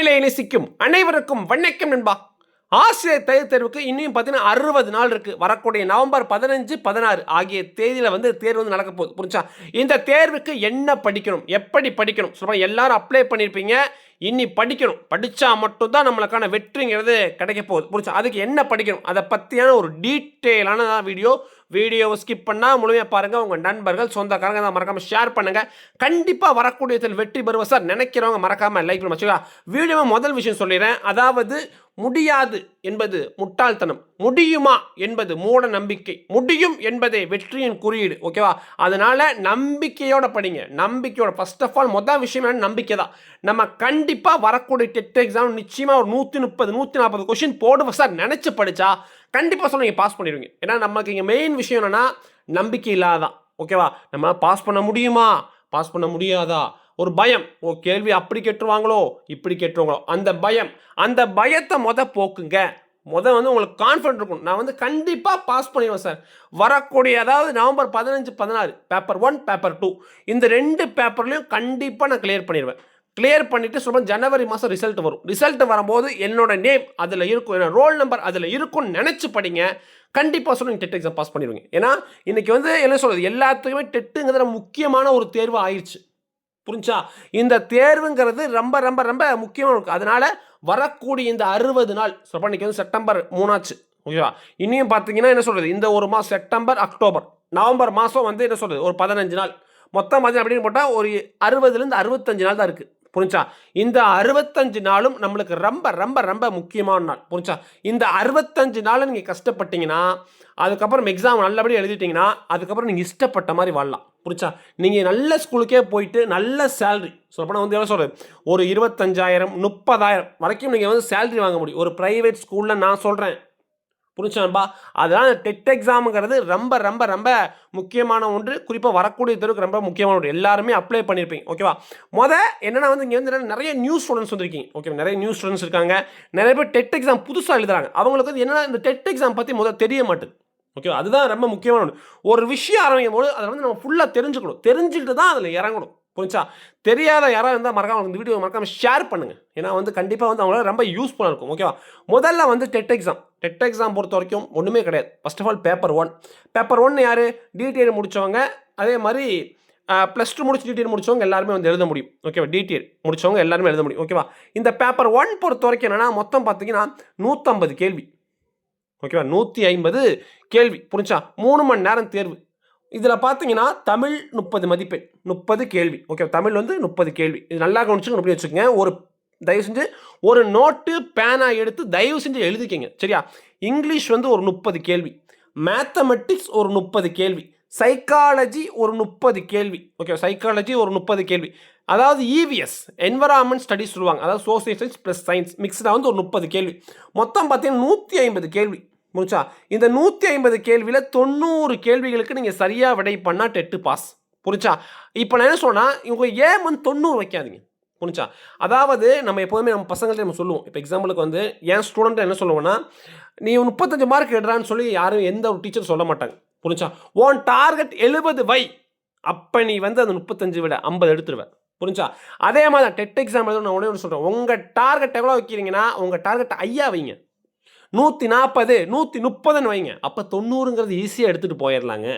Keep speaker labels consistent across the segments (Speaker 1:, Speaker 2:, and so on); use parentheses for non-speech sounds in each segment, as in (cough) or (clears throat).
Speaker 1: தமிழை நேசிக்கும் அனைவருக்கும் வணக்கம் நண்பா. ஆசிரியர் தகுதி தேர்வுக்கு இன்னும் பார்த்தீங்கன்னா அறுபது நாள் இருக்கு. வரக்கூடிய நவம்பர் பதினஞ்சு பதினாறு ஆகிய தேதியில் வந்து தேர்வு வந்து நடக்க போகுது. புரிஞ்சா இந்த தேர்வுக்கு என்ன படிக்கணும்? எப்படி படிக்கணும்? சொல்லுவாங்க எல்லாரும் அப்ளை பண்ணியிருப்பீங்க இன்னி படிக்கணும். படித்தா மட்டும்தான் நம்மளுக்கான வெற்றிங்கிறது கிடைக்க போகுது. புரிஞ்சா அதுக்கு என்ன படிக்கணும்? அதை பற்றியான ஒரு டீட்டெயிலான வீடியோ வீடியோவை ஸ்கிப் பண்ணால் முழுமையாக பாருங்கள் உங்கள் நண்பர்கள் சொந்தக்காரங்க தான் மறக்காமல் ஷேர் பண்ணுங்கள் கண்டிப்பாக வரக்கூடிய இதில் வெற்றி பெறுவோம் சார் நினைக்கிறவங்க மறக்காமல் லைக் பண்ண வச்சுக்கா வீடியோவை முதல் விஷயம் சொல்லிடுறேன். அதாவது முடியாது என்பது முட்டாள்தனம். முடியுமா என்பது மூட நம்பிக்கை. முடியும் என்பதே வெற்றியின் குறியீடு. ஓகேவா அதனால நம்பிக்கையோட படிங்க. நம்பிக்கையோட ஃபர்ஸ்ட் ஆஃப் ஆல் மொதல் விஷயம் என்ன நம்பிக்கை தான். நம்ம கண்டிப்பாக வரக்கூடிய டெட் எக்ஸாம் நிச்சயமாக ஒரு நூற்றி முப்பது நூற்றி நாற்பது கொஷின் போடுவோம் சார் நினச்சி படித்தா கண்டிப்பாக சொல்ல நீங்கள் பாஸ் பண்ணிடுவீங்க. ஏன்னா நமக்கு இங்கே மெயின் விஷயம் என்னென்னா நம்பிக்கை இல்லாதான் ஓகேவா நம்ம பாஸ் பண்ண முடியுமா? பாஸ் பண்ண முடியாதா? ஒரு பயம். ஓ கேள்வி அப்படி கேட்டுருவாங்களோ? இப்படி கேட்டுருவாங்களோ? அந்த பயம். அந்த பயத்தை மொத போக்குங்க. மொதல் வந்து உங்களுக்கு கான்ஃபிடென்ட் இருக்கும் நான் வந்து கண்டிப்பாக பாஸ் பண்ணிடுவேன் சார் வரக்கூடிய அதாவது நவம்பர் பதினஞ்சு பதினாறு பேப்பர் ஒன் பேப்பர் டூ இந்த ரெண்டு பேப்பர்லையும் கண்டிப்பாக நான் கிளியர் பண்ணிடுவேன். கிளியர் பண்ணிவிட்டு சொல்லுவோம் ஜனவரி மாதம் ரிசல்ட் வரும். ரிசல்ட் வரும்போது என்னோட நேம் அதில் இருக்கும் என்னோட ரோல் நம்பர் அதில் இருக்கும்னு நினச்சி படிங்க. கண்டிப்பாக சொல்ல நீங்கள் டெட் எக்ஸாம் பாஸ் பண்ணிடுவீங்க. ஏன்னா இன்றைக்கி வந்து என்ன சொல்கிறது எல்லாத்துக்குமே டெட்டுங்கிறது முக்கியமான ஒரு தேர்வு ஆயிடுச்சு புரிஞ்சா? இந்த தேர்வுங்கிறது ரொம்ப ரொம்ப ரொம்ப முக்கியமாக இருக்குது அதனால் வரக்கூடிய இந்த அறுபது நாள் சொல்ல இன்னைக்கு வந்து செப்டம்பர் மூணாச்சு. ஓகேவா இன்னும் பார்த்தீங்கன்னா என்ன சொல்கிறது இந்த ஒரு மாதம் செப்டம்பர் அக்டோபர் நவம்பர் மாதம் வந்து என்ன சொல்கிறது ஒரு பதினஞ்சு நாள். மொத்தம் பார்த்தீங்கன்னா அப்படின்னு போட்டால் ஒரு அறுபதுலேருந்து அறுபத்தஞ்சு நாள் தான் இருக்குது புரிஞ்சா? இந்த அறுபத்தஞ்சு நாளும் நம்மளுக்கு ரொம்ப ரொம்ப ரொம்ப முக்கியமான நாள். புரிஞ்சா? இந்த அறுபத்தஞ்சு நாள் நீங்கள் கஷ்டப்பட்டீங்கன்னா அதுக்கப்புறம் எக்ஸாம் நல்லபடியாக எழுதிட்டீங்கன்னா அதுக்கப்புறம் நீங்கள் இஷ்டப்பட்ட மாதிரி வாழலாம். புரிச்சா நீங்கள் நல்ல ஸ்கூலுக்கே போயிட்டு நல்ல சேல்ரி சொல்லப்போனால் வந்து எவ்வளோ சொல்கிறது ஒரு இருபத்தஞ்சாயிரம் முப்பதாயிரம் வரைக்கும் நீங்கள் வந்து சேல்ரி வாங்க முடியும். ஒரு ப்ரைவேட் ஸ்கூலில் நான் சொல்கிறேன் புரிஞ்சான்பா அதனால் டெட் எக்ஸாமுங்கிறது ரொம்ப ரொம்ப ரொம்ப முக்கியமான ஒன்று. குறிப்பாக வரக்கூடிய தெருவுக்கு ரொம்ப முக்கியமான ஒன்று. எல்லாருமே அப்ளை பண்ணியிருப்பீங்க. ஓகேவா முத என்னென்னா வந்து இங்கே வந்து நிறைய நியூ ஸ்டூடெண்ட்ஸ் வந்திருக்கீங்க. ஓகே நிறைய நியூ ஸ்டூடெண்ட்ஸ் இருக்காங்க. நிறைய பேர் டெட் எக்ஸாம் புதுசாக எழுதுறாங்க. அவங்களுக்கு வந்து என்னென்னா இந்த டெட் எக்ஸாம் பற்றி முதல் தெரிய மாட்டேது. ஓகேவா அதுதான் ரொம்ப முக்கியமான ஒன்று. ஒரு விஷயம் ஆரம்பிக்கும் போது அதை வந்து நம்ம ஃபுல்லாக தெரிஞ்சுக்கணும். தெரிஞ்சுக்கிட்டு தான் அதில் இறங்கணும். புரிஞ்சா தெரியாத யாராவது இருந்தால் மறக்காம இந்த வீடியோ மறக்காமல் ஷேர் பண்ணுங்கள் ஏன்னா வந்து கண்டிப்பாக வந்து அவங்களால ரொம்ப யூஸ்ஃபுல்லாக இருக்கும் ஓகேவா முதல்ல வந்து டெட் எக்ஸாம் டெட் எக்ஸாம் பொறுத்த வரைக்கும் ஒன்றுமே கிடையாது. First of all paper one paper one யார்? டிடிஎல் முடித்தவங்க அதே மாதிரி ப்ளஸ் டூ முடிச்சு டிடிஎல் முடிச்சவங்க எல்லாருமே வந்து எழுத முடியும் ஓகேவா டிடிஎல் முடிச்சவங்க எல்லாருமே எழுத முடியும் ஓகேவா இந்த பேப்பர் ஒன் பொறுத்த வரைக்கும் என்னென்னா மொத்தம் பார்த்தீங்கன்னா நூற்றம்பது கேள்வி ஓகேவா நூற்றி ஐம்பது கேள்வி புரிஞ்சா மூணு மணி நேரம் தேர்வு. இதில் பார்த்தீங்கன்னா தமிழ் முப்பது மதிப்பெண் முப்பது கேள்வி. ஓகே தமிழ் வந்து முப்பது கேள்வி. இது நல்லா கவனிச்சு அப்படி வச்சுக்கோங்க. ஒரு தயவு செஞ்சு ஒரு நோட்டு பேனா எடுத்து தயவு செஞ்சு எழுதிக்கிங்க. சரியா? இங்கிலீஷ் வந்து ஒரு முப்பது கேள்வி. மேத்தமெட்டிக்ஸ் ஒரு முப்பது கேள்வி. சைக்காலஜி ஒரு முப்பது கேள்வி. ஓகே சைக்காலஜி ஒரு முப்பது கேள்வி. அதாவது இவிஎஸ் என்வரான்மெண்ட் ஸ்டடிஸ் சொல்லுவாங்க. அதாவது சோசியல் சயின்ஸ் ப்ளஸ் சயின்ஸ் மிக்ஸ்டாக வந்து ஒரு முப்பது கேள்வி. மொத்தம் பார்த்தீங்கன்னா நூற்றி ஐம்பது கேள்வி. முடிச்சா? இந்த நூற்றி ஐம்பது கேள்வியில் தொண்ணூறு கேள்விகளுக்கு நீங்கள் சரியாக விடை பண்ணால் டெட்டு பாஸ். புரிச்சா இப்போ நான் என்ன சொன்னால் இவங்க ஏன் வந்து தொண்ணூறு வைக்காதீங்க? புரிச்சா அதாவது நம்ம எப்போதுமே நம்ம பசங்கள்ட்ட நம்ம சொல்லுவோம். இப்போ எக்ஸாம்பிளுக்கு வந்து என் ஸ்டூடெண்ட் என்ன சொல்லுவோன்னா நீ முப்பத்தஞ்சு மார்க் எடுறான்னு சொல்லி யாரும் எந்த ஒரு டீச்சர் சொல்ல மாட்டாங்க. புரிச்சா ஓன் டார்கெட் எழுபது வை. அப்போ நீ வந்து அந்த முப்பத்தஞ்சு விட ஐம்பது எடுத்துருவேன் புரிஞ்சா? அதே மாதிரி தான் டெட் எக்ஸாம் எழுத நான் உடனே ஒன்று சொல்கிறேன் உங்கள் டார்கெட் எவ்வளோ வைக்கிறீங்கன்னா உங்கள் டார்கெட் ஐயா வைங்க. நூற்றி நாற்பது நூற்றி முப்பதுன்னு வைங்க. அப்போ தொண்ணூறுங்கிறது ஈஸியாக எடுத்துகிட்டு போயிடலாங்க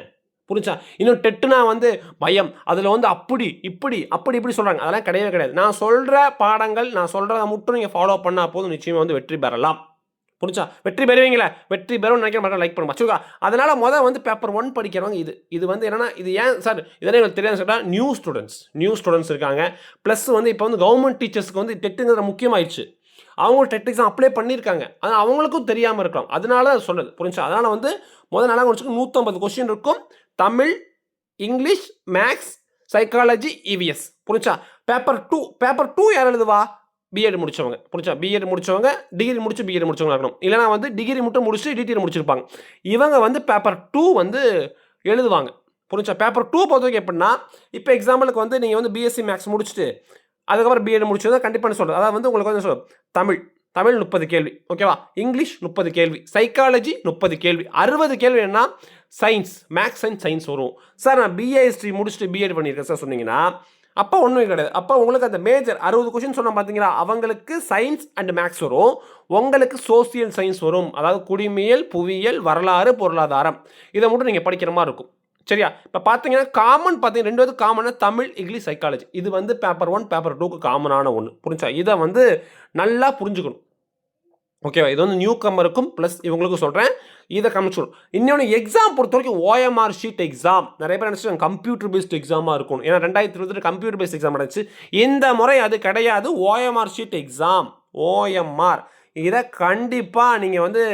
Speaker 1: புரிஞ்சா? இன்னும் டெட்டுனா வந்து பயம். அதில் வந்து அப்படி இப்படி அப்படி இப்படி சொல்கிறாங்க அதெல்லாம் கிடையவே கிடையாது. நான் சொல்கிற பாடங்கள் நான் சொல்கிறத மட்டும் நீங்கள் ஃபாலோ பண்ணால் போதும். நிச்சயமாக வந்து வெற்றி பெறலாம். புரிஞ்சா? வெற்றி பெறுவீங்களா? வெற்றி பெறும் நினைக்கிற மக்கள் லைக் பண்ணுவோம் சுகா அதனால் முதல் வந்து பேப்பர் ஒன் படிக்கிறவங்க இது. இது வந்து என்னென்னா இது ஏன் சார் இதனே எங்களுக்கு தெரியாது சொல்லிட்டா நியூ ஸ்டூடெண்ட்ஸ் நியூ ஸ்டூடெண்ட்ஸ் இருக்காங்க. ப்ளஸ் வந்து இப்போ வந்து கவர்மெண்ட் டீச்சர்ஸ்க்கு வந்து டெட்டுங்கிற முக்கியமாயிடுச்சு அவங்க டெட் எக்ஸாம் அப்ளை பண்ணியிருக்காங்க. ஆனால் அவங்களுக்கும் தெரியாமல் இருக்கலாம். அதனால தான் சொல்லுது புரிஞ்சா அதனால் வந்து முதல் நாளாக முடிச்சுக்கு நூற்றம்பது கொஸ்டின் இருக்கும். Tamil English maths psychology EVS புரிஞ்சா பேப்பர் டூ பேப்பர் டூ யார் எழுதுவா? பிஎட் முடிச்சவங்க. புரிஞ்சா பிஎட் முடிச்சவங்க டிகிரி முடிச்சு பிஎட் முடிச்சவங்க இருக்கணும். இல்லைனா வந்து டிகிரி மட்டும் முடிச்சு டிடிஎல் முடிச்சிருப்பாங்க. இவங்க வந்து பேப்பர் டூ வந்து எழுதுவாங்க. புரிஞ்சா பேப்பர் டூ பொறுத்த வரைக்கும் எப்படின்னா இப்போ எக்ஸாம்பிளுக்கு வந்து நீங்கள் வந்து பிஎஸ்சி மேக்ஸ் முடிச்சுட்டு அதுக்கப்புறம் பிஎட் முடிச்சது கண்டிப்பாக சொல்கிறது அதாவது வந்து உங்களுக்கு வந்து சொல் தமிழ் தமிழ் முப்பது கேள்வி ஓகேவா இங்கிலீஷ் முப்பது கேள்வி சைக்காலஜி முப்பது கேள்வி அறுபது கேள்வி என்ன சயின்ஸ் மேக்ஸ் அண்ட் சயின்ஸ் வரும். சார் நான் பிஏ ஹிஸ்ட்ரி முடிச்சுட்டு பிஎட் பண்ணியிருக்கேன் சார் சொன்னீங்கன்னா அப்போ ஒன்றும் கிடையாது. அப்போ உங்களுக்கு அந்த மேஜர் அறுபது கொஷின் சொன்னால் பார்த்தீங்களா அவங்களுக்கு சயின்ஸ் அண்ட் மேக்ஸ் வரும். உங்களுக்கு சோசியல் சயின்ஸ் வரும். அதாவது குடிமியல் புவியியல் வரலாறு பொருளாதாரம். இதை மட்டும் நீங்கள் படிக்கிற மாதிரி இருக்கும். சரியா? இப்போ பார்த்தீங்கன்னா காமன் பார்த்தீங்கன்னா ரெண்டு வந்து காமனாக தமிழ் இங்கிலீஷ் சைக்காலஜி இது வந்து பேப்பர் ஒன் பேப்பர் டூக்கு காமனான ஒன்று புரிஞ்சா? இதை வந்து நல்லா புரிஞ்சுக்கணும். ஓகேவா இது வந்து நியூ கம்மருக்கும் ப்ளஸ் இவங்களுக்கும் சொல்கிறேன் இதை காமிச்சிடும் இன்னொன்று எக்ஸாம் பொறுத்த வரைக்கும் ஓஎம்ஆர் ஷீட் எக்ஸாம் நிறைய பேர் நினச்சிட்டு கம்ப்யூட்டர் பேஸ்ட் எக்ஸாமாக இருக்கும் ஏன்னா ரெண்டாயிரத்தி இருபத்தி கம்ப்யூட்டர் பேஸ்ட் எக்ஸாம் நடந்துச்சு. இந்த முறை அது கிடையாது. ஓஎம்ஆர் ஷீட் எக்ஸாம் ஓஎம்ஆர் இதை கண்டிப்பாக நீங்கள் வந்து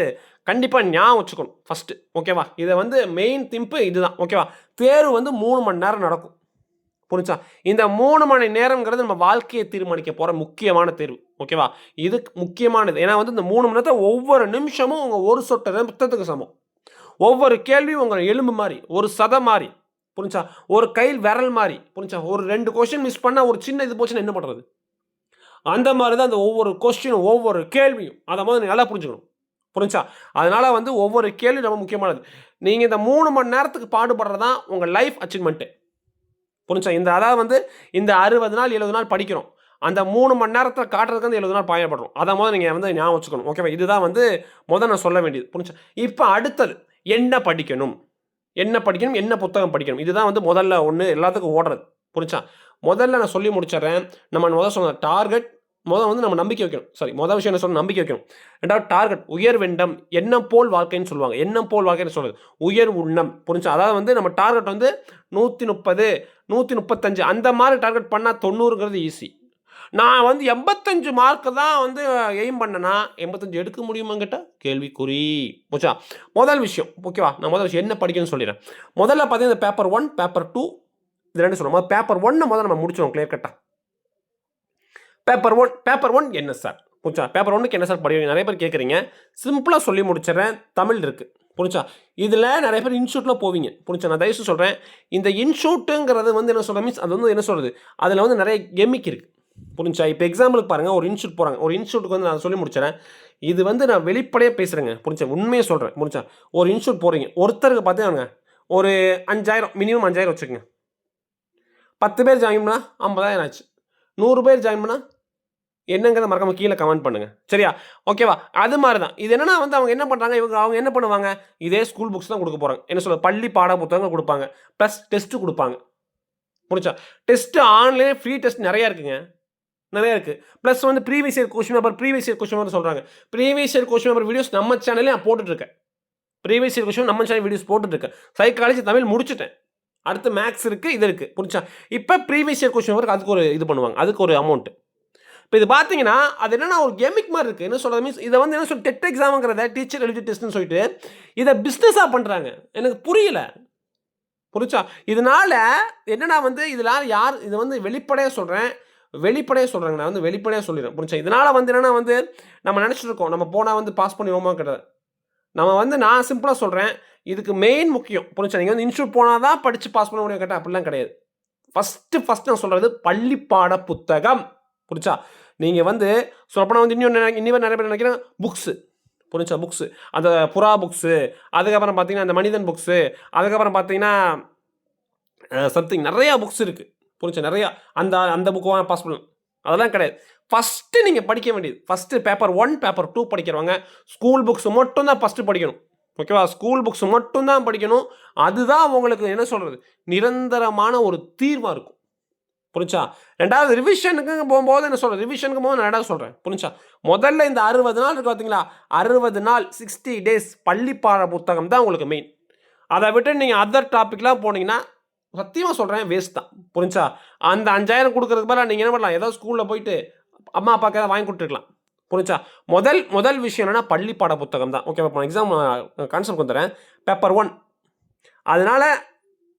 Speaker 1: கண்டிப்பாக ஞாபகம் வச்சுக்கணும். ஃபஸ்ட்டு ஓகேவா இதை வந்து மெயின் திம்பு இதுதான் ஓகேவா தேர்வு வந்து மூணு மணி நேரம் நடக்கும். புரிஞ்சா? இந்த மூணு மணி நேரங்கிறது நம்ம வாழ்க்கையை தீர்மானிக்க போகிற முக்கியமான தேர்வு ஓகேவா இது முக்கியமானது. ஏன்னா வந்து இந்த மூணு மணி நேரத்தை ஒவ்வொரு நிமிஷமும் உங்கள் ஒரு சொட்ட ரத்தத்துக்கு சமம். ஒவ்வொரு கேள்வியும் உங்கள் எலும்பு மாதிரி ஒரு சதை மாதிரி புரிஞ்சா? ஒரு கையில் விரல் மாதிரி புரிஞ்சா? ஒரு ரெண்டு கொஸ்டின் மிஸ் பண்ணால் ஒரு சின்ன இது போச்சுன்னா என்ன பண்ணுறது அந்த மாதிரி தான் அந்த ஒவ்வொரு கொஸ்டினும் ஒவ்வொரு கேள்வியும். அதை மாதிரி நல்லா புரிஞ்சுக்கணும். புரிஞ்சா? அதனால் வந்து ஒவ்வொரு கேள்வி ரொம்ப முக்கியமானது. நீங்கள் இந்த மூணு மணி நேரத்துக்கு பாடுபடுறது தான் உங்கள் லைஃப் அச்சீவ்மெண்ட்டு புரிஞ்சா? இந்த அதாவது வந்து இந்த அறுபது நாள் எழுபது நாள் படிக்கிறோம். அந்த மூணு மணி நேரத்தில் காட்டுறதுக்கு வந்து எழுபது நாள் பயன்படுறோம். அதை முதல்ல நீங்கள் வந்து ஞாபகம் வச்சுக்கணும். ஓகேவா இதுதான் வந்து முதல் நான் சொல்ல வேண்டியது. புரிஞ்சா? இப்போ அடுத்தது என்ன படிக்கணும்? என்ன படிக்கணும்? என்ன புத்தகம் படிக்கணும்? இதுதான் வந்து முதல்ல ஒன்று எல்லாத்துக்கும் ஓடுறது. புரிஞ்சா? முதல்ல நான் சொல்லி முடிச்சிடுறேன். நம்ம முதல்ல சொன்ன டார்கெட் மொதல் வந்து நம்ம நம்பிக்கை வைக்கணும். சாரி முதல் விஷயம் என்ன சொல்ல நம்பிக்கை வைக்கணும். ரெண்டாவது டார்கெட் உயர் வெண்டம் என்ன போல் வாழ்க்கைன்னு சொல்லுவாங்க. என்ன போல் வாழ்க்கைன்னு சொல்றது. உயர் உண்ணம் புரிஞ்சு? அதாவது வந்து நம்ம டார்கெட் வந்து நூற்றி முப்பது நூற்றி முப்பத்தஞ்சு அந்த மாதிரி டார்கெட் பண்ணால் தொண்ணூறுங்கிறது ஈஸி நான் வந்து எண்பத்தஞ்சு மார்க்கு தான் வந்து எய்ம் பண்ணனா எண்பத்தஞ்சு எடுக்க முடியுமாங்கிட்ட கேள்விக்குறி. போச்சா முதல் விஷயம் ஓகேவா நான் முதல் விஷயம் என்ன படிக்கணும்னு சொல்லிடுறேன். முதல்ல பார்த்தீங்கன்னா பேப்பர் ஒன் பேப்பர் டூ இது ரெண்டு சொல்லுவோம். பேப்பர் ஒன்னை முதல்ல நம்ம முடிச்சிடும் கிளியர் கட்டாக பேப்பர் ஒன் பேப்பர் ஒன் என்ன சார் புரிச்சா பேப்பர் ஒன்றுக்கு என்ன சார் படிவீங்க நிறைய பேர் கேட்குறீங்க சிம்பிளாக சொல்லி முடிச்சிடுறேன். தமிழ் இருக்குது புரிச்சா இதில் நிறைய பேர் இன்ஸ்டியூட்டில் போவீங்க. புரிச்சா நான் தயவுசு சொல்கிறேன் இந்த இன்ஸ்டியூட்டுங்கிறது வந்து என்ன சொல்கிறேன் மீன்ஸ் அது வந்து என்ன சொல்கிறது அதில் வந்து நிறைய கெமிக் இருக்குது புரிஞ்சா? இப்போ எக்ஸாம்பிளுக்கு பாருங்கள் ஒரு இன்ஸ்டியூட் போகிறாங்க ஒரு இன்ஸ்டியூட்டுக்கு வந்து நான் சொல்லி முடிச்சிடறேன். இது வந்து நான் வெளிப்படையாக பேசுகிறேங்க புரிஞ்சா? உண்மையை சொல்கிறேன் புரிஞ்சா? ஒரு இன்ஸ்டியூட் போகிறீங்க ஒருத்தருக்கு பார்த்தீங்கன்னா ஒரு அஞ்சாயிரம் மினிமம் அஞ்சாயிரம் வச்சுக்கோங்க. பத்து பேர் ஜாயின் பண்ணால் ஐம்பதாயிரம் ஆச்சு. நூறு பேர் ஜாயின் பண்ணால் என்னங்கிறத மறக்காம கீழே கமெண்ட் பண்ணுங்கள் சரியா? ஓகேவா அது மாதிரி தான் இது என்னன்னா வந்து அவங்க என்ன பண்ணுறாங்க இவங்க அவங்க என்ன பண்ணுவாங்க? இதே ஸ்கூல் புக்ஸ் தான் கொடுக்க போகிறாங்க என்ன சொல்ல பள்ளி பாட புத்தகங்கள் கொடுப்பாங்க. ப்ளஸ் டெஸ்ட்டு கொடுப்பாங்க. புரிச்சா டெஸ்ட்டு ஆன்லைன் ஃப்ரீ டெஸ்ட் நிறையா இருக்குங்க. நிறையா இருக்குது ப்ளஸ் வந்து previous year question paper previous year question paper சொல்கிறாங்க previous year question paper videos நம்ம சேனல்லே நான் போட்டுட்ருக்கேன் ப்ரீவியஸ் இயர் கொஸ்டின் நம்ம சேனல் வீடியோஸ் போட்டுட்ருக்கேன் சைக்காலஜி தமிழ் முடிச்சிட்டேன். அடுத்து மேக்ஸ் இருக்குது இது இருக்குது புரிச்சா இப்போ ப்ரீவியஸ் இயர் கொஸ்டின் பேப்பருக்கு அதுக்கு ஒரு இது பண்ணுவாங்க. அதுக்கு ஒரு அமௌண்ட்டு இப்போ இது பார்த்தீங்கன்னா அது என்னென்னா ஒரு கெமிக் மாதிரி இருக்குது என்ன சொல்கிறது மீன்ஸ் இதை வந்து என்ன சொல்லி டெட் எக்ஸாமுங்கிறத டீச்சர் எழுதி டெஸ்ட்னு சொல்லிட்டு இதை பிஸ்னஸாக பண்ணுறாங்க எனக்கு புரியல. புரிச்சா இதனால என்னன்னா வந்து இதனால் யார் இது வந்து வெளிப்படையாக சொல்கிறேன் வெளிப்படையாக சொல்கிறேங்க நான் வந்து வெளிப்படையாக சொல்லிடுறேன். புரிச்சா இதனால் வந்து என்னென்னா வந்து நம்ம நினச்சிட்டு இருக்கோம் நம்ம போனால் வந்து பாஸ் பண்ணிடுவோமா கிடையாது நம்ம வந்து நான் சிம்பிளாக சொல்கிறேன் இதுக்கு மெயின் முக்கியம். புரிச்சா நீங்கள் வந்து இன்ஸ்டியூட் போனால் தான் படித்து பாஸ் பண்ண முடியும் கேட்டால் அப்படிலாம் கிடையாது. ஃபஸ்ட்டு ஃபஸ்ட் நான் சொல்கிறது பள்ளிப்பாட புத்தகம். புரிச்சா நீங்கள் வந்து சொல்லப்போனால் வந்து இன்னும் இன்னும் நிறைய பேர் நினைக்கிறேன் புக்ஸு புரிஞ்சா புக்ஸு அந்த புறா புக்ஸு அதுக்கப்புறம் பார்த்தீங்கன்னா அந்த மனிதன் புக்ஸு அதுக்கப்புறம் பார்த்தீங்கன்னா சம்திங் நிறையா புக்ஸ் இருக்குது புரிஞ்சா? நிறையா. அந்த அந்த புக்கு பாஸ் பண்ணலாம். அதெல்லாம் கிடையாது. ஃபஸ்ட்டு நீங்கள் படிக்க வேண்டியது. First paper one paper two படிக்கிறவங்க ஸ்கூல் புக்ஸ் மட்டும் தான் ஃபஸ்ட்டு படிக்கணும். ஓகேவா ஸ்கூல் புக்ஸ் மட்டும் தான் படிக்கணும். அதுதான் உங்களுக்கு என்ன சொல்கிறது நிரந்தரமான ஒரு தீர்வாக இருக்கும். புரிஞ்சா? ரெண்டாவது ரிவிஷனுக்கு போகும்போது என்ன சொல்கிறேன் ரிவிஷனுக்கு போது நான் ரெண்டாவது சொல்கிறேன் புரிஞ்சா? முதல்ல இந்த அறுபது நாள் இருக்கு பார்த்தீங்களா அறுபது நாள் சிக்ஸ்டி டேஸ் பள்ளிப்பாட புத்தகம் தான் உங்களுக்கு மெயின் அதை விட்டு நீங்கள் அதர் டாப்பிக்லாம் போனீங்கன்னா சத்தியமாக சொல்கிறேன் வேஸ்ட் தான். புரிஞ்சா? அந்த அஞ்சாயிரம் கொடுக்குறதுக்கு பதிலாக நீங்கள் என்ன பண்ணலாம்? ஏதோ ஸ்கூலில் போயிட்டு அம்மா அப்பாவுக்கு ஏதாவது வாங்கி கொடுத்துருக்கலாம். புரிஞ்சா? முதல் முதல் விஷயம் என்னென்னா பள்ளிப்பாட புத்தகம் தான். ஓகே இப்போ எக்ஸாம் கான்செப்ட் வந்துடுறேன். பேப்பர் ஒன் அதனால்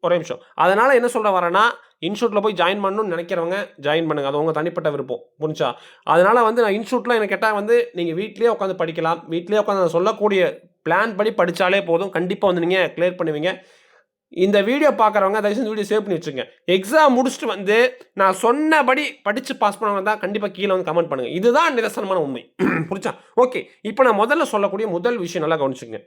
Speaker 1: ஒரே நிமிஷம். அதனால் என்ன சொல்ல வரேன்னா இன்ஸ்டியூட்டில் போய் ஜாயின் பண்ணணும்னு நினைக்கிறவங்க ஜாயின் பண்ணுங்கள் அது உங்கள் தனிப்பட்ட விருப்பம். புரிஞ்சா? அதனால் வந்து நான் இன்ஸ்டியூட்டில் எனக்கு கேட்டால் வந்து நீங்கள் வீட்லேயே உட்காந்து படிக்கலாம். வீட்லேயே உட்காந்து நான் சொல்லக்கூடிய பிளான் படி படித்தாலே போதும். கண்டிப்பாக வந்து நீங்கள் கிளியர் பண்ணுவீங்க. இந்த வீடியோ பார்க்குறவங்க தயவுசெய்து வீடியோ சேவ் பண்ணி வச்சுருங்க. எக்ஸாம் முடிச்சுட்டு வந்து நான் சொன்னபடி படித்து பாஸ் பண்ணவங்க தான் கண்டிப்பாக கீழே வந்து கமெண்ட் பண்ணுங்கள் இதுதான் நிதர்சனமான உண்மை. (clears throat) புரிச்சா ஓகே இப்போ நான் முதல்ல சொல்லக்கூடிய முதல் விஷயம் நல்லா கவனிச்சுங்க.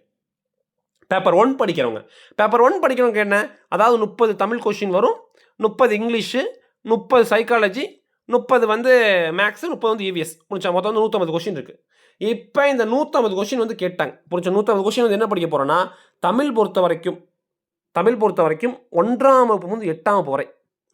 Speaker 1: பேப்பர் ஒன் படிக்கிறவங்க. பேப்பர் ஒன் படிக்கிறவங்க என்ன? அதாவது முப்பது தமிழ் கொஷின் வரும். முப்பது இங்கிலீஷு முப்பது சைக்காலஜி முப்பது வந்து மேக்ஸு முப்பது வந்து இவிஎஸ் புரிஞ்சா மொத்தம் வந்து நூற்றம்பது கொஷின் இருக்குது இப்போ இந்த நூற்றம்பது கொஷின் வந்து கேட்டாங்க. புரிஞ்சா நூற்றம்பது கொஷின் வந்து என்ன படிக்க போகிறோன்னா தமிழ் பொறுத்த வரைக்கும் தமிழ் பொறுத்த வரைக்கும் ஒன்றாம் வகுப்பு வந்து எட்டாம் போகிறேன் வரை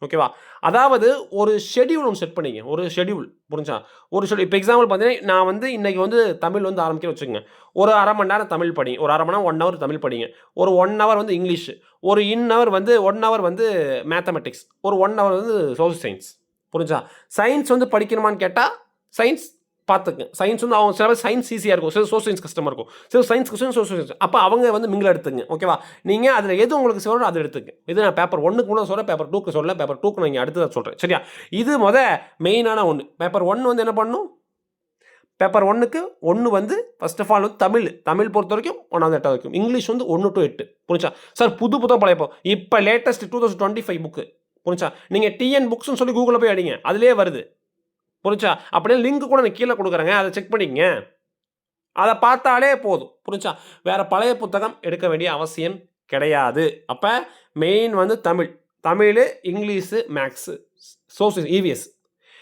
Speaker 1: ஓகேவா அதாவது ஒரு ஷெடியூல் ஒன்று செட் பண்ணிங்க. ஒரு ஷெடியூல் புரிஞ்சா? ஒரு ஷெடியூல் இப்போ எக்ஸாம்பிள் பார்த்தீங்கன்னா நான் வந்து இன்றைக்கி வந்து தமிழ் வந்து ஆரம்பிக்க வச்சுக்கோங்க. ஒரு அரை மணி நேரம் தமிழ் படிங்க ஒரு அரை மணி நேரம் ஒன் ஹவர் தமிழ் படிங்க. ஒரு ஒன் ஹவர் வந்து இங்கிலீஷ் ஒரு இன் ஹவர் வந்து ஒன் ஹவர் வந்து மேத்தமெட்டிக்ஸ் ஒரு ஒன் ஹவர் வந்து சோசியல் சயின்ஸ் புரிஞ்சா? சயின்ஸ் வந்து படிக்கணுமான்னு கேட்டால் சயின்ஸ் பார்த்துக்குங்க சயின்ஸ் வந்து அவங்க சில பேர் சயின்ஸ் ஈஸியாக இருக்கும். சில சோஷியல் சயின்ஸ் கஷ்டமாக இருக்கும். சில சயின்ஸ் கஷ்டம் சோஷியல் சயின்ஸ் அப்போ அவங்க வந்து மிங்கில் எடுத்துங்க. ஓகேவா நீங்கள் அதில் எது உங்களுக்கு சொல்கிறோம் அதை எடுத்துங்க. இது நான் பேப்பர் ஒன்றுக்கு கூட சொல்கிறேன் பேப்பர் டூக்கு சொல்ல பேப்பர் டூக்கு நான் இங்கே அடுத்ததை சொல்கிறேன் சரியா? இது முத மெயினான ஒன்று பேப்பர் ஒன்று வந்து என்ன பண்ணணும் பேப்பர் ஒன்றுக்கு ஒன்று வந்து ஃபஸ்ட் ஆஃப் ஆல் வந்து தமிழ். தமிழ் பொறுத்த வரைக்கும் ஒன்றாவது எட்டாவது வரைக்கும். இங்கிலீஷ் வந்து ஒன்று டு எட்டு. புரிஞ்சா? சார் புது புத்தகம் பழையப்போம் இப்போ latest two thousand twenty five book புரிஞ்சா நீங்கள் டிஎன் புக்ஸ்னு சொல்லி கூகுளில் போய் அடிங்க. அதிலே வருது. புரிஞ்சா? அப்படியே லிங்க் கூட நான் கீழே கொடுக்குறேங்க. அதை செக் பண்ணிக்கங்க. அதை பார்த்தாலே போதும். புரிஞ்சா? வேறு பழைய புத்தகம் எடுக்க வேண்டிய அவசியம் கிடையாது. அப்போ மெயின் வந்து Tamil. Tamil English maths social EVS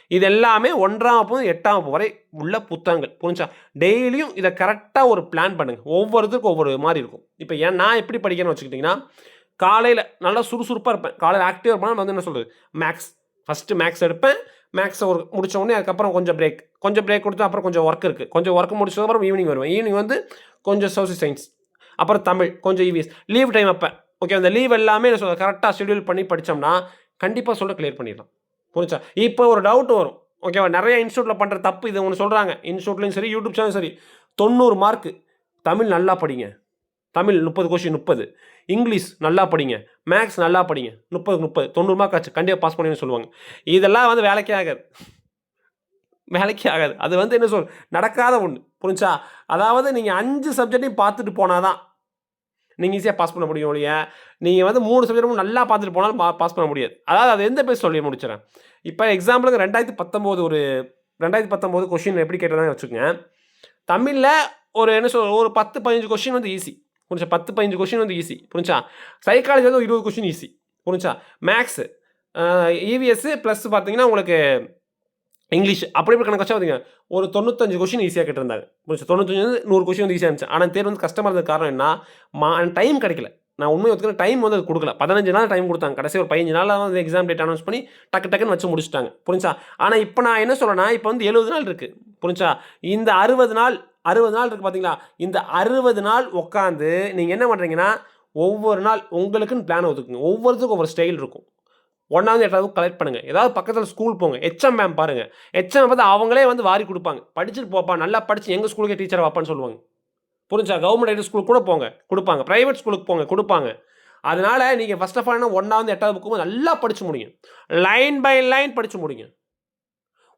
Speaker 1: இது எல்லாமே ஒன்றாம் வகுப்பு எட்டாம் வகுப்பு வரை உள்ள புத்தகங்கள். புரிஞ்சா? டெய்லியும் இதை கரெக்டாக ஒரு பிளான் பண்ணுங்கள் ஒவ்வொருத்தருக்கும் ஒவ்வொரு மாதிரி இருக்கும். இப்போ ஏன் நான் எப்படி படிக்கிறேன்னு வச்சுக்கிட்டிங்கன்னா காலையில் நல்லா சுறுசுறுப்பாக இருப்பேன். காலையில் ஆக்டிவாக இருப்பேன். வந்து என்ன சொல்கிறது மேக்ஸ் ஃபஸ்ட்டு மேக்ஸ் எடுப்பேன். மேக்ஸை ஒரு முடித்தோடனே அதுக்கப்புறம் கொஞ்சம் பிரேக் கொஞ்சம் பிரேக் கொடுத்து அப்புறம் கொஞ்சம் ஒர்க் இருக்குது கொஞ்சம் ஒர்க் முடிச்சதுக்கப்புறம் ஈவினிங் வருவேன். ஈவினிங் வந்து கொஞ்சம் சோசியல் சயின்ஸ் அப்புறம் தமிழ் கொஞ்சம் இவிஎஸ் லீவ் டைம் அப்போ. ஓகே அந்த லீவ் எல்லாமே நான் சொல்ல கரெக்டாக ஷெடியூல் பண்ணி படித்தோம்னா கண்டிப்பாக சொல்ல கிளியர் பண்ணிடலாம். புரிஞ்சா இப்போ ஒரு டவுட் வரும். ஓகேவா நிறைய இன்ஸ்டியூட்டில் பண்ணுற தப்பு இது ஒன்று சொல்கிறாங்க இன்ஸ்டியூட்லேயும் சரி யூடியூப் சேனலும் சரி. தொண்ணூறு மார்க்கு தமிழ் நல்லா படிங்க. தமிழ் முப்பது கொஷின் முப்பது. இங்கிலீஷ் நல்லா படிங்க மேக்ஸ் நல்லா படிங்க முப்பது முப்பது தொண்ணூறு மார்க் ஆச்சு கண்டிப்பாக பாஸ் பண்ணுவேன்னு சொல்லுவாங்க. இதெல்லாம் வந்து வேலைக்கே ஆகாது. வேலைக்கே ஆகாது. அது வந்து என்ன சொல் நடக்காத ஒன்று புரிஞ்சா? அதாவது நீங்கள் அஞ்சு சப்ஜெக்டையும் பார்த்துட்டு போனால் தான் நீங்கள் ஈஸியாக பாஸ் பண்ண முடியும் ஒழிய நீங்கள் வந்து மூணு சப்ஜெக்டும் நல்லா பார்த்துட்டு போனாலும் பாஸ் பண்ண முடியாது. அதாவது அது எந்த பேர் சொல்லி முடிச்சிடறேன். இப்போ எக்ஸாம்பிளுக்கு ரெண்டாயிரத்தி பத்தொம்போது ஒரு ரெண்டாயிரத்தி பத்தொம்போது கொஷின் எப்படி கேட்டதான் வச்சுக்கோங்க. தமிழில் ஒரு என்ன சொல் ஒரு பத்து பதினஞ்சு கொஷின் வந்து ஈஸி புரிஞ்சா? பத்து பதினஞ்சு கொஷின் வந்து ஈஸி புரிஞ்சா? சைக்காலஜி வந்து இருபது கொஷின் ஈஸி புரிஞ்சா? மேக்ஸு இவிஎஸ் ப்ளஸ் பார்த்தீங்கன்னா உங்களுக்கு இங்கிலீஷ் அப்படி இப்படி கணக்கு வச்சா பார்த்தீங்க ஒரு தொண்ணூத்தஞ்சு கொஷின் ஈஸியாக கேட்டிருந்தாங்க புரிஞ்சு? தொண்ணூத்தஞ்சு வந்து நூறு கொஷின் வந்து ஈஸியாக இருந்துச்சு. ஆனால் தேர்வு வந்து கஷ்டமாக இருந்தது காரணம் என்ன? மா டைம் கிடைக்கல. நான் உண்மை ஒத்துக்கிற டைம் வந்து அது கொடுக்கல. பதினஞ்சு நாள் டைம் கொடுத்தாங்க. கடைசி ஒரு பதினஞ்சு நாள் வந்து எக்ஸாம் டேட் அனௌன்ஸ் பண்ணி டக்கு டக்குன்னு வச்சு முடிச்சுட்டாங்க. புரிஞ்சா? ஆனால் இப்போ நான் என்ன சொல்கிறேன்னா இப்போ வந்து எழுபது நாள் இருக்குது புரிஞ்சா? இந்த அறுபது நாள் அறுபது நாள் இருக்குது பார்த்தீங்களா இந்த அறுபது நாள் உட்காந்து நீங்கள் என்ன பண்ணுறீங்கன்னா ஒவ்வொரு நாள் உங்களுக்குன்னு பிளான் ஒதுக்குங்க. ஒவ்வொருத்துக்கும் ஒவ்வொரு ஸ்டைல் இருக்கும். ஒன்றாவது எட்டாவது கலெக்ட் பண்ணுங்கள் ஏதாவது பக்கத்தில் ஸ்கூல் போங்க. ஹெச்எம் மேம் பாருங்கள் ஹெச்எம் பார்த்து அவங்களே வந்து வாரி கொடுப்பாங்க. படிச்சுட்டு போப்பா நல்லா படித்து எங்கள் ஸ்கூலுக்கே டீச்சர் வாப்பான்னு சொல்லுவாங்க. புரிஞ்சா? கவர்மெண்ட் எய்டட் ஸ்கூலுக்கு கூட போங்க. கொடுப்பாங்க. ப்ரைவேட் ஸ்கூலுக்கு போங்க. கொடுப்பாங்க. அதனால் நீங்கள் ஃபஸ்ட் ஆஃப் ஆல் ஒன்றாவது எட்டாவது புக்கும் நல்லா படித்து முடியும் லைன் பை லைன் படித்து முடியும்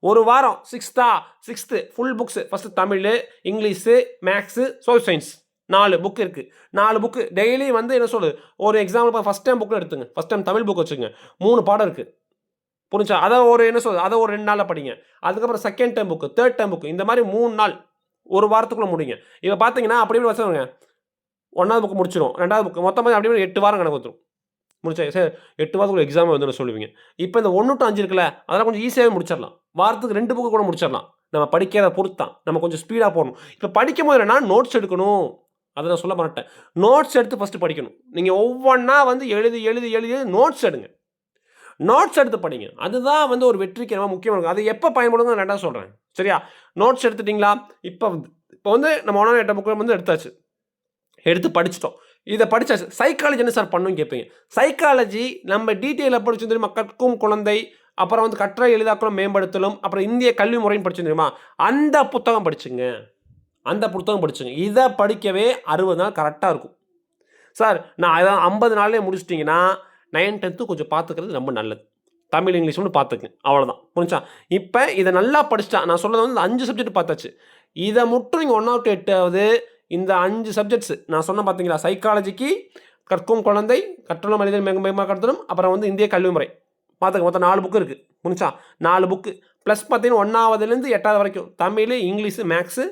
Speaker 1: ஒரு வாரம் சிக்ஸ்த்தா sixth full books first Tamil English maths social science நாலு புக் இருக்குது நாலு புக்கு டெய்லி வந்து என்ன சொல்லுது ஒரு எக்ஸாம்பிள் ஃபஸ்ட் டைம் புக்கில் எடுத்துங்க. ஃபஸ்ட் டைம் தமிழ் புக் வச்சுங்க மூணு பாடம் இருக்குது புரிஞ்சா? அதை ஒரு என்ன சொல்லுது அதை ஒரு ரெண்டு நாளில் படிங்க. அதுக்கப்புறம் second time book third time book இந்த மாதிரி மூணு நாள் ஒரு வாரத்துக்குள்ளே முடியுங்க இப்போ பார்த்தீங்கன்னா அப்படி இப்படி வச்சுருங்க ஒன்றாவது புக்கு முடிச்சிடும் ரெண்டாவது புக்கு மொத்தமாக அப்படி எட்டு வாரம் கணக்கு வந்துடும் முடிச்சா சார் எட்டு வாரத்துக்குள்ள எக்ஸாம் வந்து சொல்லுவீங்க. இப்போ இந்த ஒன்று டு அஞ்சு இருக்குல்ல அதெல்லாம் கொஞ்சம் ஈஸியாகவே முடிச்சிடலாம் வாரத்துக்கு ரெண்டு புக்கு கூட முடிச்சிடலாம் நம்ம படிக்கிறத பொறுத்தான் நம்ம கொஞ்சம் ஸ்பீடாக போகணும் இப்போ படிக்கும் போது என்னன்னா நோட்ஸ் எடுக்கணும். அதை நான் சொல்ல மாட்டேன் நோட்ஸ் எடுத்து ஃபஸ்ட்டு படிக்கணும். நீங்கள் ஒவ்வொன்றா வந்து எழுதி எழுதி எழுதி நோட்ஸ் எடுங்க. நோட்ஸ் எடுத்து படிங்க. அதுதான் வந்து ஒரு வெற்றிக்கு ரொம்ப முக்கியமாக இருக்கும். அது எப்போ பயன்படுங்க நான் ரெண்டாவது சொல்கிறேன் சரியா? நோட்ஸ் எடுத்துட்டிங்களா? இப்போ இப்போ வந்து நம்ம ஒன்றாம் எட்ட புக்கு வந்து எடுத்தாச்சு. எடுத்து படிச்சிட்டோம். இதை படித்தாச்சு சைக்காலஜி என்ன சார் பண்ணும் கேட்பீங்க சைக்காலஜி நம்ம டீட்டெயிலில் படிச்சு தெரியுமா? கற்கும் குழந்தை அப்புறம் வந்து கற்ற எளிதாக்கலும் மேம்படுத்தலும் அப்புறம் இந்திய கல்வி முறையும் படிச்சு தெரியுமா? அந்த புத்தகம் படிச்சுங்க. அந்த புத்தகம் படிச்சுங்க. இதை படிக்கவே அறுபது நாள் கரெக்டாக இருக்கும். சார் நான் அதான் ஐம்பது நாள்லேயே முடிச்சிட்டிங்கன்னா நைன் டென்த்து கொஞ்சம் பார்த்துக்கிறது ரொம்ப நல்லது. தமிழ் இங்கிலீஷ் மட்டும் பார்த்துக்குங்க அவ்வளோதான் புரிஞ்சா இப்போ இதை நல்லா படிச்சிட்டா நான் சொல்கிறது வந்து அஞ்சு சப்ஜெக்ட் பார்த்தாச்சு இதை மட்டும் நீங்கள் ஒன் அவுட் எட்டாவது இந்த அஞ்சு சப்ஜெக்ட்ஸ் நான் சொன்ன பார்த்தீங்களா சைக்காலஜிக்கு கற்கும் குழந்தை கற்றல மனிதன் மேக மேம்படுத்தணும் அப்புறம் வந்து இந்திய கல்வி முறை. பார்த்துக்க மொத்தம் நாலு புக்கு இருக்குது புரிஞ்சா? நாலு புக்கு ப்ளஸ் பார்த்தீங்கன்னா ஒன்றாவதுலேருந்து எட்டாவது வரைக்கும் Tamil English maths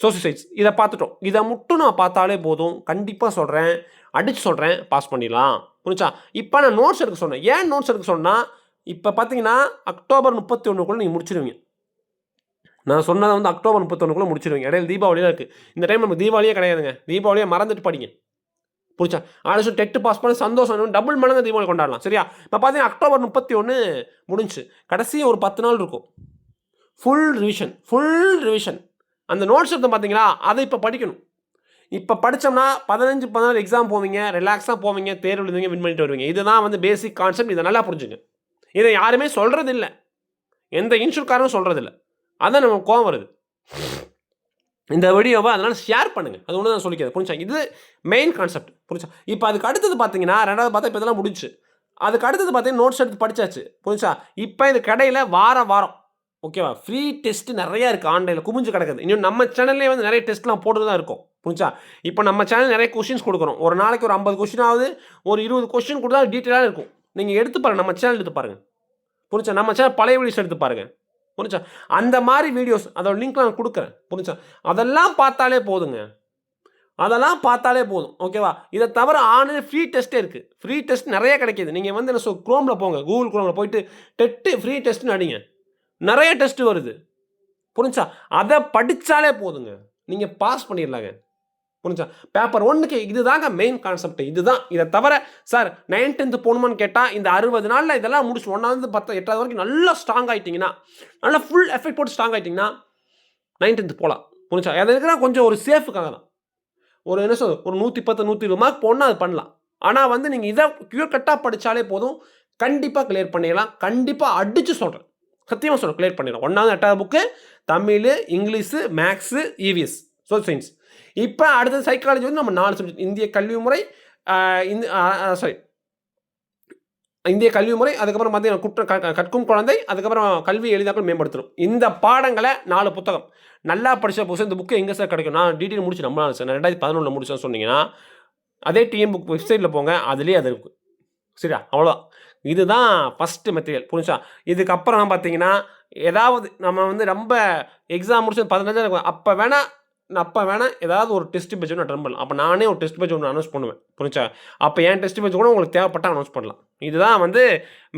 Speaker 1: social science இதை பார்த்துட்டோம் இதை மட்டும் நான் பார்த்தாலே போதும். கண்டிப்பாக சொல்கிறேன் அடித்து சொல்கிறேன் பாஸ் பண்ணிடலாம். புரிஞ்சா? இப்போ நான் நோட்ஸ் எடுக்க சொன்னேன். ஏன் நோட்ஸ் எடுக்க சொன்னால் இப்போ பார்த்தீங்கன்னா அக்டோபர் முப்பத்தி ஒன்றுக்குள்ளே நீங்கள் முடிச்சிடுவீங்க நான் சொன்னதை வந்து அக்டோபர் முப்பத்தொன்னுக்குள்ளே முடிச்சிடுவீங்க இடையில தீபாவளியாக இருக்குது இந்த டைம் நம்ம தீபாவளியே கிடையாதுங்க. தீபாவளியை மறந்துட்டு படிங்க. புரிச்சா ஆல்சோ டெட்டு பாஸ் பண்ண சந்தோஷம் டபுள் மடங்கு தீபாவளி கொண்டாடலாம். சரியா? இப்போ பார்த்தீங்கன்னா அக்டோபர் முப்பத்தி ஒன்று முடிஞ்சு. கடைசி ஒரு பத்து நாள் இருக்கும். ஃபுல் ரிவிஷன் ஃபுல் ரிவிஷன் அந்த நோட்ஸ் எடுத்து பார்த்தீங்களா அதை இப்போ படிக்கணும். இப்போ படித்தோம்னா பதினஞ்சு பதினாறு எக்ஸாம் போவீங்க. ரிலாக்ஸாக போவீங்க. தேர்வு எழுதுவீங்க வின் பண்ணிட்டு வருவீங்க. இதுதான் வந்து பேசிக் கான்செப்ட் இதை நல்லா புரிஞ்சுங்க. இதை யாருமே சொல்கிறதில்ல எந்த இன்சூர்காரனும் சொல்கிறது இல்லை அதான் நமக்கு கோவம் வருது. இந்த வீடியோவை அதனால் ஷேர் பண்ணுங்கள் அது ஒன்று தான் சொல்லிக்கிறது புரிஞ்சா? இது மெயின் கான்செப்ட் புரிஞ்சா? இப்போ அதுக்கு அடுத்தது பார்த்தீங்கன்னா ரெண்டாவது பார்த்தா இப்போ இதெல்லாம் முடிச்சு அதுக்கு அடுத்தது பார்த்தீங்கன்னா நோட்ஸ் எடுத்து படிச்சாச்சு. புரிஞ்சா? இப்போ இது கடையில் வார வாரம். ஓகேவா ஃப்ரீ டெஸ்ட் நிறையா இருக்குது ஆன்லைனில். குமிஞ்சு கிடக்குது. இன்னும் நம்ம சேனல்லே வந்து நிறைய டெஸ்ட்லாம் போட்டு தான் இருக்கும். புரிஞ்சா? இப்போ நம்ம சேனல் நிறைய கொஷின்ஸ் கொடுக்குறோம். ஒரு நாளைக்கு ஒரு ஐம்பது கொஷின் ஆகுது. ஒரு இருபது கொஷின் கொடுத்தா டீட்டெயிலாக இருக்கும். நீங்கள் எடுத்து பாருங்கள் நம்ம சேனல் எடுத்து பாருங்கள் புரிஞ்சா? நம்ம சேனல் பழைய வீடியோஸ் எடுத்து பாருங்கள் புரிஞ்சா? அந்த மாதிரி வீடியோஸ் அதோட லிங்க் நான் கொடுக்குறேன் புரிஞ்சா? அதெல்லாம் பார்த்தாலே போதுங்க. அதெல்லாம் பார்த்தாலே போதும் ஓகேவா இதை தவிர ஆன்லைன் ஃப்ரீ டெஸ்ட்டே இருக்குது ஃப்ரீ டெஸ்ட் நிறைய கிடைக்கிது. நீங்கள் வந்து என்ன சொல் க்ரோமில் போங்க கூகுள் க்ரோமில் போயிட்டு டெட்டு ஃப்ரீ டெஸ்ட்னு அடிங்க. நிறைய டெஸ்ட் வருது. புரிஞ்சா? அதை படித்தாலே போதுங்க. நீங்கள் பாஸ் பண்ணிடலாங்க. புரிஞ்சா? பேப்பர் ஒன்றுக்கு இதுதாங்க மெயின் கான்செப்ட் இதுதான். இதை தவிர சார் நைன் டென்த்து போகணுமான்னு கேட்டால் இந்த அறுபது நாளில் இதெல்லாம் முடிச்சு ஒன்றாவது பத்து எட்டாவது வரைக்கும் நல்லா ஸ்ட்ராங் ஆகிட்டிங்கன்னா நல்லா ஃபுல் எஃபெக்ட் போட்டு ஸ்ட்ராங் ஆகிட்டிங்கன்னா நைன் டென்த்து போகலாம் புரிஞ்சா? அது இருக்கிறா கொஞ்சம் ஒரு சேஃபுக்காக தான். ஒரு என்ன சொல் ஒரு நூற்றி பத்து நூற்றி இருபது மார்க் போனால் அது பண்ணலாம். ஆனால் வந்து நீங்கள் இதை க்யூர் கட்டாக படித்தாலே போதும். கண்டிப்பாக கிளியர் பண்ணிடலாம். கண்டிப்பாக அடித்து சொல்கிறேன் சத்தியமாக சொல்கிறேன் கிளியர் பண்ணிடலாம். ஒன்றாவது எட்டாவது book Tamil English maths EVS social science இப்போ அடுத்தது சைக்காலஜி வந்து நம்ம நாலு சப்ஜெக்ட் இந்திய கல்வி முறை இந்த சாரி இந்திய கல்வி முறை அதுக்கப்புறம் பார்த்தீங்கன்னா குற்றம் க- கற்கும் குழந்தை அதுக்கப்புறம் கல்வி எளிதாக்கள் மேம்படுத்தணும். இந்த பாடங்களை நாலு புத்தகம். நல்லா படித்த புதுசு இந்த புக்கு எங்கே சார் கிடைக்கும்? நான் டீட்டெயில் முடிச்சு ரொம்ப நாள் சார் ரெண்டாயிரத்தி பதினொன்றில் முடிச்சேன் சொன்னீங்கன்னா அதே டிஎம் புக் வெப்சைட்டில் போங்க அதுலேயே அது இருக்குது சரியா? அவ்வளோதான் இதுதான் ஃபஸ்ட்டு மெட்டீரியல் புரிஞ்சா இதுக்கப்புறம் பார்த்தீங்கன்னா ஏதாவது நம்ம வந்து ரொம்ப எக்ஸாம் முடிச்சு பதினஞ்சு இருக்கும் அப்போ வேணால் அப்போ வேணால் ஏதாவது ஒரு டெஸ்ட் பேஜ் ஒன்று அட்டன் பண்ணலாம். அப்போ நானே ஒரு டெஸ்ட் பேஜ் ஒன்று அனௌன்ஸ் பண்ணுவேன். புரிஞ்சா? அப்போ என் டெஸ்ட் பேஜ் கூட உங்களுக்கு தேவைப்பட்ட அனௌன்ஸ் பண்ணலாம். இதுதான் வந்து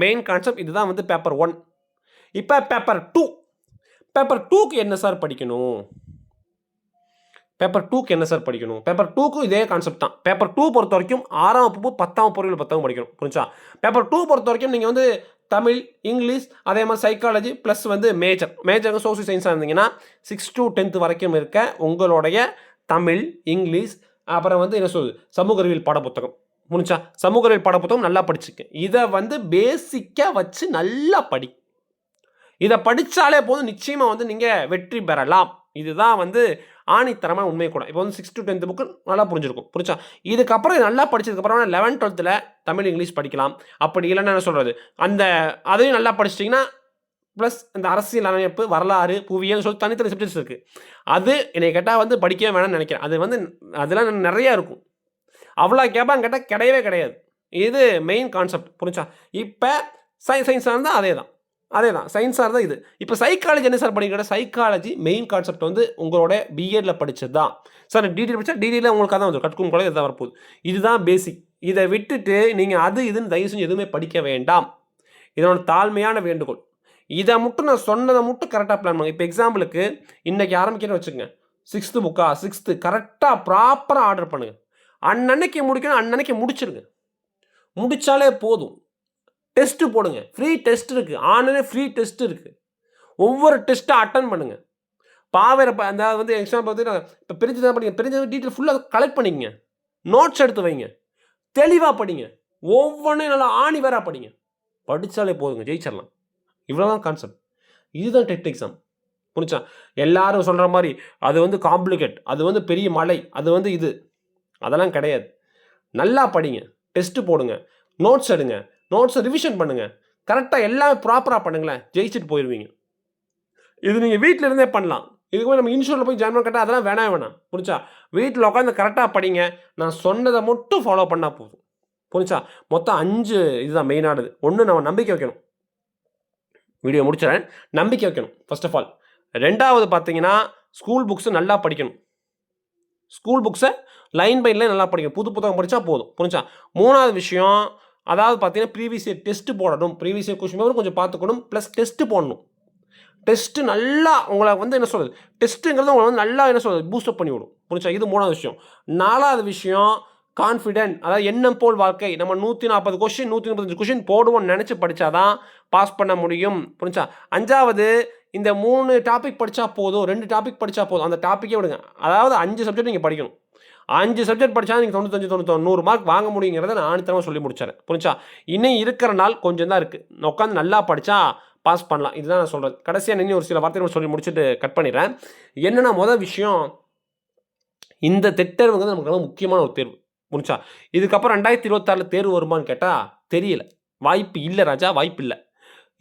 Speaker 1: மெயின் கான்செப்ட் இதுதான் வந்து பேப்பர் ஒன் இப்போ பேப்பர் டூ பேப்பர் டூக்கு என்ன சார் படிக்கணும்? பேப்பர் டூக்கு என்ன சார் படிக்கணும்? பேப்பர் டூக்கும் இதே கான்செப்ட் தான். பேப்பர் டூ பொறுத்த வரைக்கும் ஆறாம் வகுப்பு பத்தாம் பொருள் பத்தாம் படிக்கணும். புரிஞ்சா? பேப்பர் டூ பொறுத்த வரைக்கும் நீங்கள் வந்து தமிழ் இங்கிலீஷ் அதே மாதிரி சைக்காலஜி ப்ளஸ் வந்து மேஜர் மேஜர் சோசியல் சயின்ஸாக இருந்தீங்கன்னா சிக்ஸ் டு டென்த் வரைக்கும் இருக்க உங்களுடைய தமிழ் இங்கிலீஷ் அப்புறம் வந்து என்ன சொல்லுது சமூக அறிவியல் பாடப்புத்தகம். முடிஞ்சா சமூக அறிவியல் பாடப்புத்தகம் நல்லா படிச்சுக்க இதை வந்து பேசிக்காக வச்சு நல்லா படி. இதை படித்தாலே போதும். நிச்சயமாக வந்து நீங்கள் வெற்றி பெறலாம். இதுதான் வந்து ஆணித்தரமான உண்மை கூட. இப்போ வந்து சிக்ஸ் டு டென்த் புக்கு நல்லா புரிஞ்சிருக்கும். புரிச்சா இதுக்கப்புறம் நல்லா படிச்சதுக்கப்புறம் லெவன்த் டுவெல்த்தில் தமிழ் இங்கிலீஷ் படிக்கலாம். அப்படி இல்லைன்னா என்ன சொல்கிறது அந்த அதையும் நல்லா படிச்சிட்டிங்கன்னா ப்ளஸ் இந்த அரசியல் அமைப்பு வரலாறு புவியல் சொல்லி தனித்தனி சப்ஜெக்ட்ஸ் இருக்குது அது என்னை கேட்டால் வந்து படிக்கவே வேணாம்னு நினைக்கிறேன். அது வந்து அதெல்லாம் நிறையா இருக்கும். அவ்வளோ கேட்பாங்க கேட்டால் கிடையவே கிடையாது. இது மெயின் கான்செப்ட் புரிஞ்சா? இப்போ சயின்ஸ் சயின்ஸாக இருந்தால் அதே தான் அதே தான் சயின்ஸாக தான் இது. இப்போ சைக்காலஜி என்ன சார் படிக்கிற சைக்காலஜி மெயின் கான்செப்ட் வந்து உங்களோட பிஎட்ல படித்தது தான் சார் டிடியில் படித்தா டிடியில் உங்களுக்கு அதான் வந்து கற்கும் கூட இதான் வரப்போகுது. இதுதான் பேசிக் இதை விட்டுட்டு நீங்கள் அது இதுன்னு தயவு செஞ்சு எதுவுமே படிக்க வேண்டாம். இதனோட தாழ்மையான வேண்டுகோள். இதை மட்டும் நான் சொன்னதை மட்டும் கரெக்டாக பிளான் பண்ணுங்க. இப்போ எக்ஸாம்பிளுக்கு இன்றைக்கி ஆரம்பிக்கிறேன்னு வச்சுக்கோங்க. சிக்ஸ்த்து புக்கா சிக்ஸ்த்து கரெக்டாக ப்ராப்பராக ஆர்டர் பண்ணுங்கள் அன்னன்னைக்கு முடிக்கணும் அன்னன்னைக்கு முடிச்சிருங்க. முடிச்சாலே போதும். டெஸ்ட்டு போடுங்க. ஃப்ரீ டெஸ்ட் இருக்குது ஆன்லைனே ஃப்ரீ டெஸ்ட் இருக்குது ஒவ்வொரு டெஸ்ட்டை அட்டன் பண்ணுங்கள் பாவேர ப- அந்த வந்து எக்ஸாம் பார்த்தீங்கன்னா இப்போ பிரிஞ்சு தான் படிங்க பிரிஞ்ச டீட்டெயில் ஃபுல்லாக கலெக்ட் பண்ணிக்கங்க. நோட்ஸ் எடுத்து வைங்க. தெளிவாக படிங்க. ஒவ்வொன்றையும் நல்லா ஆணி வேற படிங்க. படித்தாலே போதுங்க. ஜெயிச்சிடலாம் இவ்வளோதான் கான்செப்ட் இதுதான் டெட் எக்ஸாம் புரிஞ்சா? எல்லாரும் சொல்கிற மாதிரி அது வந்து காம்ப்ளிகேட் அது வந்து பெரிய மலை. அது வந்து இது. அதெல்லாம் கிடையாது. நல்லா படிங்க. டெஸ்ட்டு போடுங்க. நோட்ஸ் எடுங்க. நோட்ஸை ரிவிஷன் பண்ணுங்கள் கரெக்டாக எல்லாமே ப்ராப்பராக பண்ணுங்களேன். ஜெயிச்சுட்டு போயிடுவீங்க இது நீங்கள் வீட்டில் இருந்தே பண்ணலாம். இதுக்கு போய் நம்ம இன்சூரில் போய் ஜாயின் கட்டால் அதெல்லாம் வேணாம் வேணாம். புரிஞ்சா? வீட்டில் உட்காந்து கரெக்டாக படிங்க. நான் சொன்னதை மட்டும் ஃபாலோ பண்ணால் போதும். புரிஞ்சா? மொத்தம் அஞ்சு இதுதான் மெயினானது ஒன்று நம்ம நம்பிக்கை வைக்கணும். வீடியோ முடிச்சிடறேன் நம்பிக்கை வைக்கணும் ஃபர்ஸ்ட் ஆஃப் ஆல் ரெண்டாவது பார்த்தீங்கன்னா ஸ்கூல் புக்ஸை நல்லா படிக்கணும். ஸ்கூல் புக்ஸை லைன் பை லைன் நல்லா படிக்கணும். புது புத்தகம் படித்தா போதும். புரிஞ்சா? மூணாவது விஷயம் அதாவது பார்த்தீங்கன்னா ப்ரீவியஸ் இயர் டெஸ்ட் போடணும். ப்ரீவியஸ் இயர் கொஸ்டின் பேப்பர் கொஞ்சம் பார்த்துக்கணும். ப்ளஸ் டெஸ்ட் போடணும். டெஸ்ட்டு நல்லா உங்களை வந்து என்ன சொல்கிறது டெஸ்ட்டுங்கிறது உங்களை வந்து நல்லா என்ன சொல்கிறது பூஸ்டப் பண்ணி விடும். புரிஞ்சா இது மூணாவது விஷயம். நாலாவது விஷயம் கான்ஃபிடென்ட் அதாவது எண்ணம் போல் வாழ்க்கை. நம்ம நூற்றி நாற்பது கொஷின் நூற்றி முப்பத்தஞ்சு கொஷின் போடுவோம்னு நினச்சி படித்தாதான் பாஸ் பண்ண முடியும். புரிஞ்சா அஞ்சாவது இந்த மூணு டாபிக் படித்தா போதும். ரெண்டு டாபிக் படித்தா போதும். அந்த டாப்பிக்கே விடுங்க. அதாவது அஞ்சு சப்ஜெக்ட் நீங்கள் படிக்கணும். அஞ்சு சப்ஜெக்ட் படித்தா நீங்கள் தொண்ணூத்தஞ்சு தொண்ணூற்றி நூறு மார்க் வாங்க முடியுங்கிறத நான் ஆணித்தரமாக சொல்லி முடிச்சாரேன் புரிஞ்சா? இன்னும் இருக்கிற நாள் கொஞ்சம் தான் இருக்குது உட்காந்து நல்லா படித்தா பாஸ் பண்ணலாம். இதுதான் நான் சொல்கிறது கடைசியாக நின்று ஒரு சில வார்த்தைகள் சொல்லி முடிச்சுட்டு கட் பண்ணிடுறேன். என்னென்னா மொதல் விஷயம் இந்த திட்டர்வுங்கிறது நமக்கு ரொம்ப முக்கியமான ஒரு தேர்வு. முடிச்சா இதுக்கப்புறம் ரெண்டாயிரத்தி இருபத்தாறில் தேர்வு வருமான்னு கேட்டால் தெரியல. வாய்ப்பு இல்லை ராஜா வாய்ப்பு இல்லை.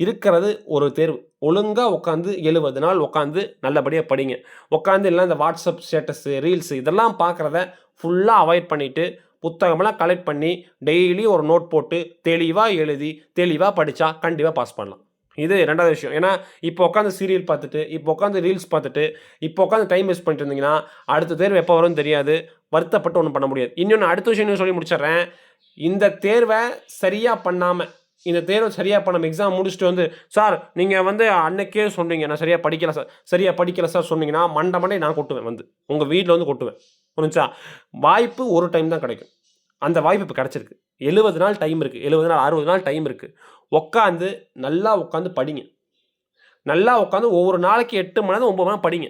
Speaker 1: இருக்கிறது ஒரு தேர்வு. ஒழுங்காக உட்காந்து எழுபது நாள் உட்காந்து நல்லபடியாக படிங்க. உட்காந்து எல்லாம் இந்த வாட்ஸ்அப் ஸ்டேட்டஸு ரீல்ஸு இதெல்லாம் பார்க்குறத ஃபுல்லாக அவாய்ட் பண்ணிவிட்டு புத்தகமெல்லாம் கலெக்ட் பண்ணி டெய்லி ஒரு நோட் போட்டு தெளிவாக எழுதி தெளிவாக படித்தா கண்டிப்பாக பாஸ் பண்ணலாம். இது ரெண்டாவது விஷயம். ஏன்னா இப்போ உட்காந்து சீரியல் பார்த்துட்டு இப்போ உட்காந்து ரீல்ஸ் பார்த்துட்டு இப்போ உட்காந்து டைம் வேஸ்ட் பண்ணிட்டு இருந்தீங்கன்னா அடுத்த தேர்வு எப்போ வரும்னு தெரியாது. வருத்தப்பட்டு ஒன்றும் பண்ண முடியாது. இன்னொன்று அடுத்த விஷயம் சொல்லி முடிச்சிடுறேன். இந்த தேர்வை சரியாக பண்ணாமல் இந்த தேர்வு சரியாக பண்ணாமல் எக்ஸாம் முடிச்சுட்டு வந்து சார் நீங்கள் வந்து அன்னைக்கே சொன்னீங்க நான் சரியாக படிக்கல சார் சரியாக படிக்கல சார் சொன்னீங்கன்னா மண்டை மண்டை நான் கொட்டுவேன் வந்து. உங்கள் வீட்டில் வந்து கொட்டுவேன். புரிஞ்சா வாய்ப்பு ஒரு டைம் தான் கிடைக்கும். அந்த வாய்ப்பு இப்போ கிடச்சிருக்கு. எழுபது நாள் டைம் இருக்குது எழுபது நாள் அறுபது நாள் டைம் இருக்குது உட்காந்து நல்லா உட்காந்து படிங்க. நல்லா உட்காந்து ஒவ்வொரு நாளைக்கு எட்டு மணி நேரம் ஒம்பது மணி நேரம் படிங்க.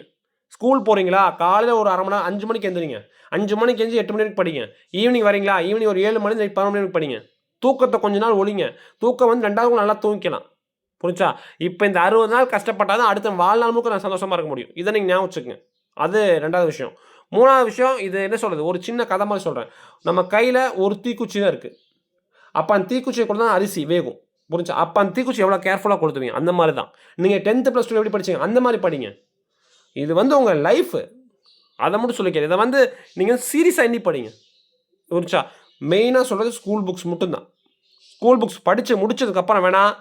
Speaker 1: ஸ்கூல் போகிறீங்களா காலையில் ஒரு அரை மணி நேரம் அஞ்சு மணிக்கு எந்திரிங்க. அஞ்சு மணிக்கு எழுந்து எட்டு மணி வரைக்கும் படிங்க. ஈவினிங் வரீங்களா? ஈவினிங் ஒரு ஏழு மணி பதினொன்று மணி வரைக்கும் படிங்க. தூக்கத்தை கொஞ்ச நாள் ஒழிங்க. தூக்கம் வந்து ரெண்டாவது நல்லா தூங்கிக்கலாம். புரிஞ்சா இப்போ இந்த அறுபது நாள் கஷ்டப்பட்டால் தான் அடுத்த வாழ்நாள் முழுக்க நான் சந்தோஷமாக இருக்க முடியும். இதை நீங்கள் ஞாபகம் வச்சுக்கோங்க. அது ரெண்டாவது விஷயம். மூணாவது விஷயம் இது என்ன சொல்கிறது ஒரு சின்ன கதை மாதிரி சொல்கிறேன் நம்ம கையில் ஒரு தீக்குச்சி தான் இருக்குது அப்போ அந்த தீக்குச்சியை கூட தான் அரிசி வேகும். புரிஞ்சா அப்போ அந்த தீக்குச்சி எவ்வளோ கேர்ஃபுல்லாக கொடுத்துவீங்க அந்த மாதிரி தான் நீங்கள் டென்த்து ப்ளஸ் டூ எப்படி படிச்சீங்க? அந்த மாதிரி படிங்க. இது வந்து உங்கள் லைஃபு அதை மட்டும் சொல்லிக்கிறேன் இதை வந்து நீங்கள் சீரியஸாக எண்ணி படிங்க. புரிச்சா மெயினாக சொல்கிறது ஸ்கூல் புக்ஸ் மட்டும்தான். ஸ்கூல் புக்ஸ் படித்து முடித்ததுக்கப்புறம் வேணால்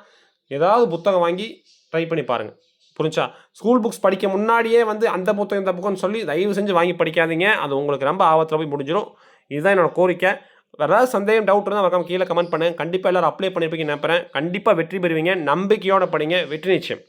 Speaker 1: ஏதாவது புத்தகம் வாங்கி ட்ரை பண்ணி பாருங்கள் புரிஞ்சா? ஸ்கூல் புக்ஸ் படிக்க முன்னாடியே வந்து அந்த புத்தகம் இந்த புக்கம்னு சொல்லி தயவு செஞ்சு வாங்கி படிக்காதீங்க. அது உங்களுக்கு ரொம்ப ஆபத்தில் போய் முடிஞ்சிடும் இதுதான் என்னோட கோரிக்கை. வேறு ஏதாவது சந்தேகம் டவுட் இருந்தால் மறக்காம கீழே கமெண்ட் பண்ணுங்கள் கண்டிப்பாக எல்லோரும் அப்ளை பண்ணியிருப்பீங்க நினைப்பேன். கண்டிப்பாக வெற்றி பெறுவீங்க. நம்பிக்கையோட படிங்க. வெற்றி நிச்சயம்.